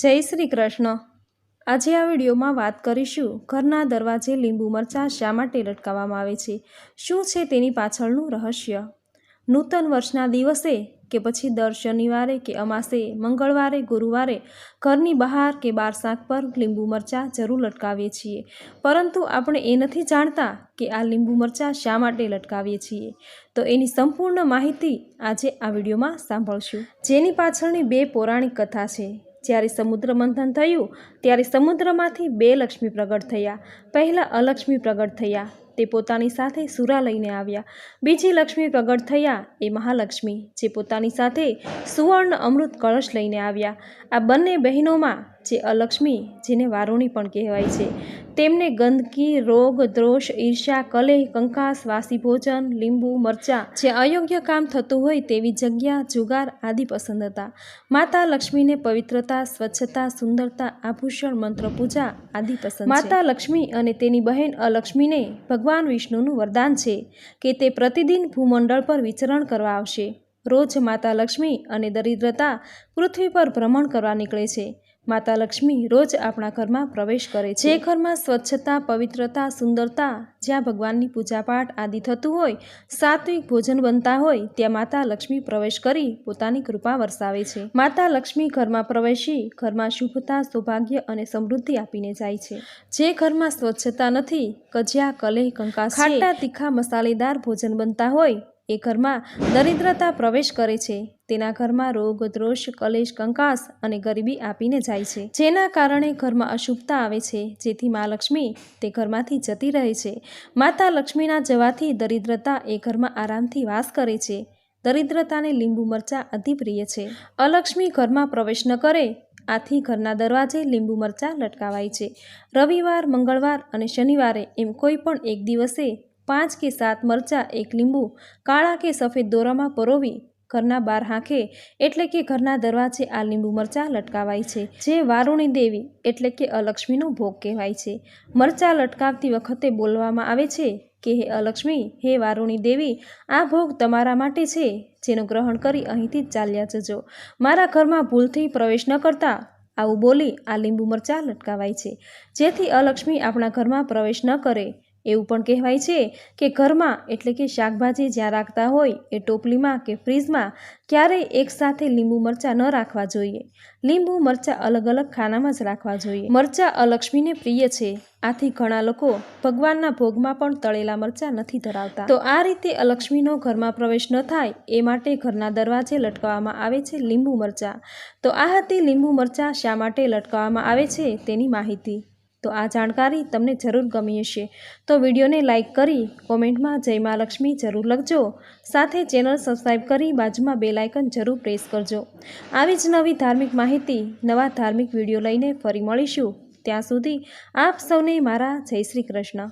જય શ્રી કૃષ્ણ. આજે આ વિડીયોમાં વાત કરીશું ઘરના દરવાજે લીંબુ મરચાં શા માટે લટકાવવામાં આવે છે? શું છે તેની પાછળનું રહસ્ય? નૂતન વર્ષના દિવસે કે પછી દર શનિવારે કે અમાસે, મંગળવારે, ગુરુવારે ઘરની બહાર કે બાર શાક પર લીંબુ મરચાં જરૂર લટકાવીએ છીએ. પરંતુ આપણે એ નથી જાણતા કે આ લીંબુ મરચાં શા માટે લટકાવીએ છીએ. તો એની સંપૂર્ણ માહિતી આજે આ વિડીયોમાં સાંભળશું. જેની પાછળની બે પૌરાણિક કથા છે. જ્યારે સમુદ્ર મંથન થયું, ત્યારે સમુદ્રમાંથી બે લક્ષ્મી પ્રગટ થયા. પહેલાં અલક્ષ્મી પ્રગટ થયા, તે પોતાની સાથે સુરા લઈને આવ્યા. બીજી લક્ષ્મી પ્રગટ થયા એ મહાલક્ષ્મી, જે પોતાની સાથે સુવર્ણ અમૃત કળશ લઈને આવ્યા. આ બંને બહેનોમાં જે અલક્ષ્મી, જેને વારુણી પણ કહેવાય છે. તેમને ગંદકી, રોગ દ્રોષ ઈર્ષ્યા, કલેહ, કંકાસ, વાસી ભોજન, લીંબુ, મરચાં, જે અયોગ્ય કામ થતું હોય તેવી જગ્યા, જુગાર આદિ પસંદ હતા. માતા લક્ષ્મીને પવિત્રતા, સ્વચ્છતા, સુંદરતા, આભૂષણ મંત્ર પૂજા આદિ પસંદ માતા લક્ષ્મી અને તેની બહેન અલક્ષ્મીને ભગવાન વિષ્ણુનું વરદાન છે કે તે પ્રતિદિન ભૂમંડળ પર વિચરણ કરવા આવશે. રોજ માતા લક્ષ્મી અને દરિદ્રતા પૃથ્વી પર ભ્રમણ કરવા નીકળે છે. માતા લક્ષ્મી રોજ આપણા ઘરમાં પ્રવેશ કરે છે. જે ઘરમાં સ્વચ્છતા, પવિત્રતા, સુંદરતા, જ્યાં ભગવાનની પૂજાપાઠ આદિ થતું હોય, સાત્વિક ભોજન બનતા હોય, ત્યાં માતા લક્ષ્મી પ્રવેશ કરી પોતાની કૃપા વરસાવે છે. માતા લક્ષ્મી ઘરમાં પ્રવેશી, ઘરમાં શુભતા, સૌભાગ્ય અને સમૃદ્ધિ આપીને જાય છે. જે ઘરમાં સ્વચ્છતા નથી, કજિયા, કલેહ, કંકાસ ખાટા, તીખા, મસાલેદાર ભોજન બનતા હોય એ ઘરમાં દરિદ્રતા પ્રવેશ કરે છે. તેના ઘરમાં રોગ દ્રોષ કલેશ, કંકાસ અને ગરીબી આપીને જાય છે. જેના કારણે ઘરમાં અશુભતા આવે છે. જેથી મા લક્ષ્મી તે ઘરમાંથી જતી રહે છે. માતા લક્ષ્મીના જવાથી દરિદ્રતા એ ઘરમાં આરામથી વાસ કરે છે. દરિદ્રતાને લીંબુ મરચાં અતિપ્રિય છે. અલક્ષ્મી ઘરમાં પ્રવેશ ન કરે. આથી ઘરના દરવાજે લીંબુ મરચાં લટકાવાય છે. રવિવાર, મંગળવાર અને શનિવારે એમ કોઈ પણ એક દિવસે પાંચ કે સાત મરચાં, એક લીંબુ, કાળા કે સફેદ દોરામાં પરોવી ઘરના બાર હાંખે, એટલે કે ઘરના દરવાજે આ લીંબુ મરચાં લટકાવાય છે. જે વારુણી દેવી, એટલે કે અલક્ષ્મીનો ભોગ કહેવાય છે. મરચાં લટકાવતી વખતે બોલવામાં આવે છે કે, હે અલક્ષ્મી, હે વારુણી દેવી, આ ભોગ તમારા માટે છે. જેનું ગ્રહણ કરી અહીંથી ચાલ્યા જજો. મારા ઘરમાં ભૂલથી પ્રવેશ ન કરતા. આવું બોલી આ લીંબુ મરચાં લટકાવાય છે. જેથી અલક્ષ્મી આપણા ઘરમાં પ્રવેશ ન કરે. એવું પણ કહેવાય છે કે ઘરમાં એટલે કે શાકભાજી જ્યાં રાખતા હોય એ ટોપલીમાં કે ફ્રીજમાં ક્યારેય એકસાથે લીંબુ મરચાં ન રાખવા જોઈએ. લીંબુ, મરચાં અલગ અલગ ખાનામાં જ રાખવા જોઈએ. મરચાં અલક્ષ્મીને પ્રિય છે. આથી ઘણા લોકો ભગવાનના ભોગમાં પણ તળેલા મરચાં નથી ધરાવતા. તો આ રીતે અલક્ષ્મીનો ઘરમાં પ્રવેશ ન થાય એ માટે ઘરના દરવાજે લટકાવવામાં આવે છે લીંબુ મરચાં. તો આ હતી લીંબુ મરચાં શા માટે લટકાવવામાં આવે છે તેની માહિતી. તો આ જાણકારી તમને જરૂર ગમી હશે. તો વિડીયોને લાઇક કરી કોમેન્ટમાં જય મા લક્ષ્મી જરૂર લખજો. સાથે ચેનલ સબસ્ક્રાઈબ કરી બાજુમાં બે લાઇકન જરૂર પ્રેસ કરજો. આવી જ નવી ધાર્મિક માહિતી, નવા ધાર્મિક વીડિયો લઈને ફરી મળીશું. ત્યાં સુધી આપ સૌને મારા જય શ્રી કૃષ્ણ.